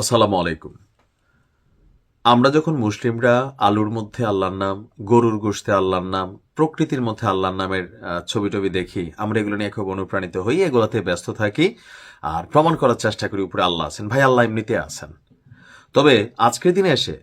আসসালামু আলাইকুম। আমরা যখন মুসলিমরা আলুর মধ্যে আল্লাহর নাম, গরুর গোশতে আল্লাহর নাম, প্রকৃতির মধ্যে আল্লাহর নামের ছবি টবি দেখি, আমরা এগুলো নিয়ে খুব অনুপ্রাণিত হই, এগুলোতে ব্যস্ত থাকি আর প্রমাণ করার চেষ্টা করি উপরে আল্লাহ আছেন। ভাই, আল্লাহ এমনিতে আছেন। তবে আজকের দিনে এসে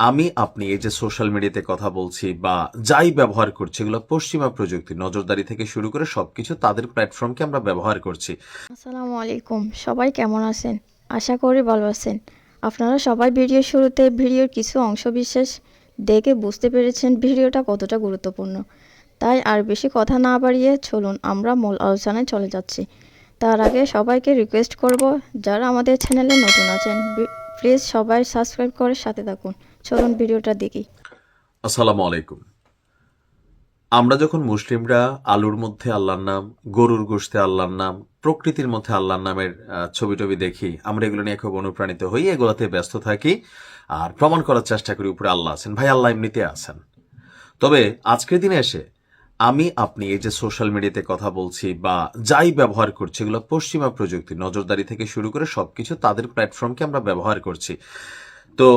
আমি, আপনি এই যে সোশ্যাল মিডিয়াতে কথা বলছি বা যাই ব্যবহার করছি, এগুলো পশ্চিমা প্রযুক্তি, নজরদারি থেকে শুরু করে সবকিছু তাদের প্ল্যাটফর্মকে আমরা ব্যবহার করছি। আসসালামু আলাইকুম। সবাই কেমন আছেন? আশা করি ভালো আছেন। আপনারা সবাই ভিডিওর শুরুতে ভিডিওর কিছু অংশ বিশেষ দেখে বুঝতে পেরেছেন ভিডিওটা কতটা গুরুত্বপূর্ণ। তাই আর বেশি কথা না বাড়িয়ে চলুন আমরা মূল আলোচনায় চলে যাচ্ছি। তার আগে সবাইকে রিকোয়েস্ট করব, যারা আমাদের চ্যানেলে নতুন আছেন প্লিজ সবাই সাবস্ক্রাইব করে সাথে থাকুন। চলুন ভিডিওটা দেখি। আসসালামু আলাইকুম। আমরা যখন মুসলিমরা আলুর মধ্যে আল্লাহর নাম, গরুর গোশতে আল্লাহর নাম, প্রকৃতির মধ্যে আল্লাহর নামের ছবি টবি দেখি, আমরা এগুলো নিয়ে খুব অনুপ্রাণিত হই, এগুলোতে ব্যস্ত থাকি আর প্রমাণ করার চেষ্টা করি উপরে আল্লাহ আছেন। ভাই, আল্লাহ এমনিতে আছেন। তবে আজকের দিনে এসে আমি, আপনি এই যে সোশ্যাল মিডিয়াতে কথা বলছি বা যাই ব্যবহার করছি, এগুলো পশ্চিমা প্রযুক্তি, নজরদারি থেকে শুরু করে সবকিছু তাদের প্ল্যাটফর্মকে আমরা ব্যবহার করছি। তো,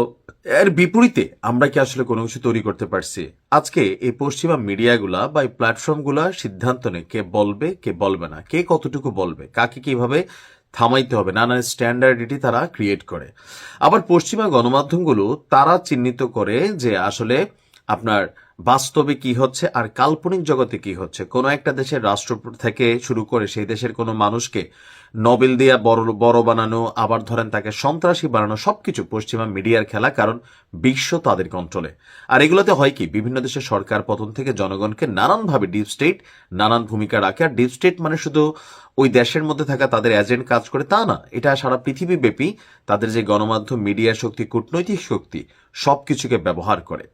এর বিপরীতে আমরা কি আসলে কোনো কিছু তৈরি করতে পারছি? আজকে এই পশ্চিমা মিডিয়াগুলা বা এই প্ল্যাটফর্মগুলা সিদ্ধান্ত নেই কে বলবে কে বলবে না, কে কতটুকু বলবে, কাকে কীভাবে থামাইতে হবে, নানান স্ট্যান্ডার্ডিটি তারা ক্রিয়েট করে। আবার পশ্চিমা গণমাধ্যমগুলো তারা চিহ্নিত করে যে আসলে আপনার বাস্তবে কি হচ্ছে আর কাল্পনিক জগতে কি হচ্ছে? কোনো একটা দেশের রাষ্ট্র থেকে শুরু করে সেই দেশের কোনো মানুষকে নোবেল দিয়া বড় বড় বানানো, আবার ধরেন তাকে সন্ত্রাসী বানানো, সবকিছু পশ্চিমা মিডিয়ার খেলা, কারণ বিশ্ব তাদের কন্ট্রোলে আর এগুলোতে হয় কি? বিভিন্ন দেশের সরকার পতন থেকে জনগণকে নানানভাবে ডিপ স্টেট নানান ভূমিকা রাখে। আর ডিপ স্টেট মানে শুধু ওই দেশের মধ্যে থাকা তাদের এজেন্ট কাজ করে তা না, এটা সারা পৃথিবী ব্যাপী তাদের যে গণমাধ্যম মিডিয়া শক্তি, কূটনৈতিক শক্তি, সবকিছুকে ব্যবহার করে।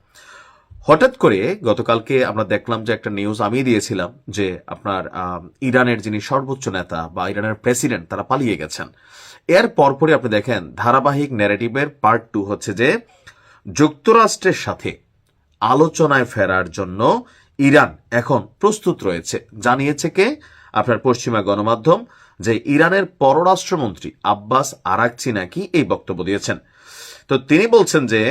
হঠাৎ করে গতকালকে আমরা দেখলাম যে একটা নিউজ আমি দিয়েছিলাম যে আপনার ইরানের যিনি সর্বোচ্চ নেতা বা ইরানের প্রেসিডেন্ট তারা পালিয়ে গেছেন। এর পরপরই আপনি দেখেন ধারাবাহিক ন্যারেটিভের পার্ট টু হচ্ছে যে যুক্তরাষ্ট্রের সাথে আলোচনায় ফেরার জন্য ইরান এখন প্রস্তুত রয়েছে। জানিয়েছে কে? আপনার পশ্চিমা গণমাধ্যম, যে ইরানের পররাষ্ট্রমন্ত্রী আব্বাস আরাকচি নাকি এই বক্তব্য দিয়েছেন। তো তিনি বলছেন যে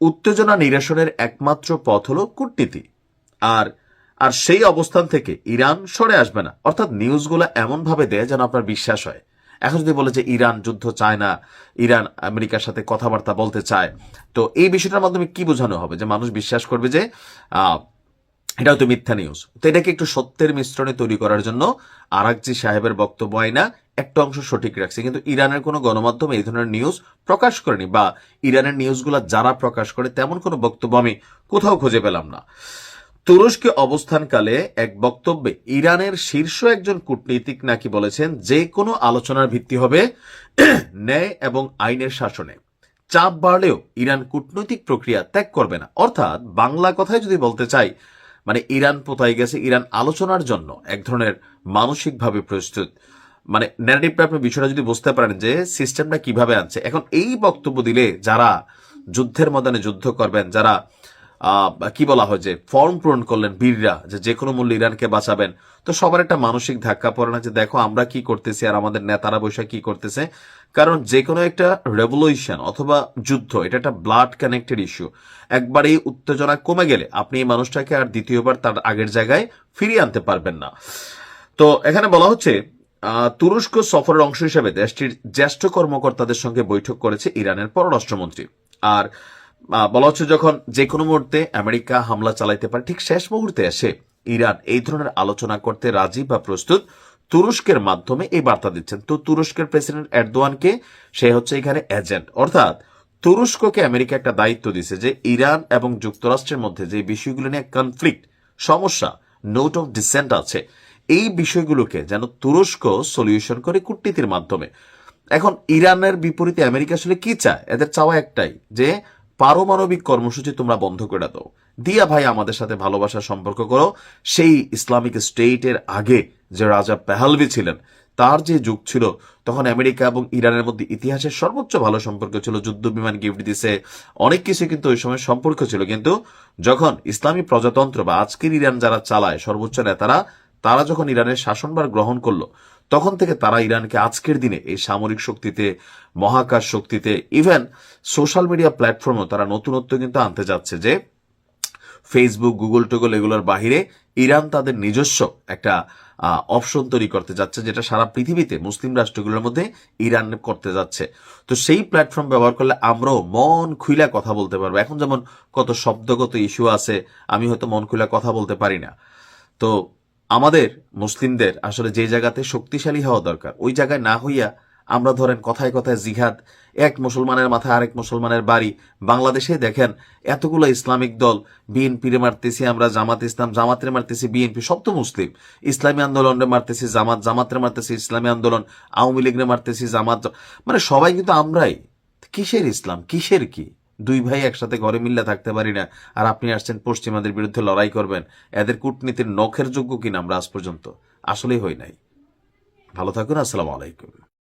উত্তেজনা নিরসনের একমাত্র পথ হল কূটনীতি। আর আর সেই অবস্থান থেকে ইরান সরে আসবে না। অর্থাৎ নিউজগুলো এমনভাবে দেয় যেন আপনার বিশ্বাস হয়। এখন যদি বলে যে ইরান যুদ্ধ চায় না, ইরান আমেরিকার সাথে কথাবার্তা বলতে চায়, তো এই বিষয়টার মাধ্যমে কি বোঝানো হবে? যে মানুষ বিশ্বাস করবে যে এটা হয়তো মিথ্যা নিউজ। তো এটাকে একটু সত্যের মিশ্রণে তৈরি করার জন্য আরাকজি সাহেবের বক্তব্য হয় না একটা অংশ সঠিক রাখছে। কিন্তু ইরানের কোনো গণমাধ্যম এই ধরনের নিউজ প্রকাশ করেনি বা ইরানের নিউজগুলো যারা প্রকাশ করে তেমন কোনো বক্তব্য আমি কোথাও খুঁজে পেলাম না। তুরস্কে অবস্থানকালে এক বক্তব্যে ইরানের শীর্ষ একজন কূটনীতিক নাকি বলেছেন, যে কোনো আলোচনার ভিত্তি হবে ন্যায় এবং আইনের শাসনে। চাপ বাড়লেও ইরান কূটনৈতিক প্রক্রিয়া ত্যাগ করবে না। অর্থাৎ বাংলা কথায় যদি বলতে চাই মানে ইরান কোথায় গেছে, ইরান আলোচনার জন্য এক ধরনের মানসিকভাবে প্রস্তুত। মানে ন্যারেটিভটা আপনি বিষয়টা যদি বুঝতে পারেন যে সিস্টেমটা কীভাবে আনছে। এখন এই বক্তব্য দিলে যারা যুদ্ধের ময়দানে যুদ্ধ করবেন, যারা কি বলা হয় যে ফর্ম পূরণ করলেন বীররা, যে যে কোনো মূল্যে ইরানকে বাঁচাবেন, তো সবার একটা মানসিক ধাক্কা পড়ে না যে, দেখো, আমরা কি করতেছি আর আমাদের নেতারা বৈশা কি করতেছে? কারণ যে কোনো একটা রেভলিউশন অথবা যুদ্ধ, এটা একটা ব্লাড কানেক্টেড ইস্যু একবার এই উত্তেজনা কমে গেলে আপনি এই মানুষটাকে আর দ্বিতীয়বার তার আগের জায়গায় ফিরিয়ে আনতে পারবেন না। তো এখানে বলা হচ্ছে তুরস্ক সফরের অংশ হিসেবে দেশটির জ্যেষ্ঠ কর্মকর্তাদের সঙ্গে বৈঠক করেছে ইরানের পররাষ্ট্রমন্ত্রী। আর বলা হচ্ছে যখন যে কোনো মুহূর্তে আমেরিকা হামলা চালাইতে পারে, ঠিক শেষ মুহূর্তে এসে ইরান এই ধরনের আলোচনা করতে রাজি বা প্রস্তুত তুরস্কের মাধ্যমে এই বার্তা দিচ্ছেন। তো তুরস্কের প্রেসিডেন্ট এরদোয়ানকে সে হচ্ছে এখানে এজেন্ট। অর্থাৎ তুরস্ককে আমেরিকা একটা দায়িত্ব দিছে যে ইরান এবং যুক্তরাষ্ট্রের মধ্যে যে বিষয়গুলো নিয়ে কনফ্লিক্ট সমস্যা নোট অফ ডিসেন্ট আছে এই বিষয়গুলোকে যেন তুরস্ক সলিউশন করে কূটনীতির মাধ্যমে। এখন ইরানের বিপরীতে আমেরিকা আসলে কি চায়? এদের চাওয়া একটাই, যে পারমাণবিক কর্মসূচি তোমরা বন্ধ করে দাও। দিয়া ভাই, আমাদের সাথে ভালোবাসার সম্পর্ক করো। সেই ইসলামিক স্টেটের আগে যে রাজা পেহালভি ছিলেন, তার যে যুগ ছিল, তখন আমেরিকা এবং ইরানের মধ্যে ইতিহাসের সর্বোচ্চ ভালো সম্পর্ক ছিল। যুদ্ধ, বিমান, গিফট দিছে, অনেক কিছু কিন্তু ওই সময় সম্পর্ক ছিল। কিন্তু যখন ইসলামী প্রজাতন্ত্র বা আজকের ইরান যারা চালায়, সর্বোচ্চ নেতারা তারা যখন ইরানের শাসনভার গ্রহণ করল, তখন থেকে তারা ইরানকে আজকের দিনে এই সামরিক শক্তিতে, মহাকাশ শক্তিতে ইভেন সোশ্যাল মিডিয়া প্ল্যাটফর্মও তারা নতুনত্ব কিন্তু আনতে যাচ্ছে যে ফেসবুক গুগল টুগল এগুলোর বাহিরে ইরান তাদের নিজস্ব একটা অপশন তৈরি করতে যাচ্ছে যেটা সারা পৃথিবীতে মুসলিম রাষ্ট্রগুলোর মধ্যে ইরান করতে যাচ্ছে। তো সেই প্ল্যাটফর্ম ব্যবহার করলে আমরাও মন খুইলা কথা বলতে পারব। এখন যেমন কত শব্দগত ইস্যু আছে, আমি হয়তো মন খুইলা কথা বলতে পারি না। তো আমাদের মুসলিমদের আসলে যে জায়গাতে শক্তিশালী হওয়া দরকার, ওই জায়গায় না হইয়া আমরা ধরেন কথায় কথায় জিহাদ, এক মুসলমানের মাথায় আরেক মুসলমানের বাড়ি, বাংলাদেশে দেখেন এতগুলো ইসলামিক দল বিএনপিরে মারতেছি আমরা, জামাত ইসলাম জামাতের মারতেছি বিএনপি, সব তো মুসলিম। ইসলামী আন্দোলনে মারতেছি জামাত জামাতের মারতেছি ইসলামী আন্দোলন, আওয়ামী লীগরে মারতেছি জামাত মানে সবাই কিন্তু আমরাই। কিসের ইসলাম? কিসের কি? দুই ভাই একসাথে ঘরে মিল্লা থাকতে পারি না। আর আপনি আসছেন, পশ্চিমাদের বিরুদ্ধে লড়াই করবেন। এদের কূটনীতির নখের যোগ্য কিনা আমরা আজ পর্যন্ত আসলেই হই নাই। ভালো থাকুন, আসসালামু আলাইকুম।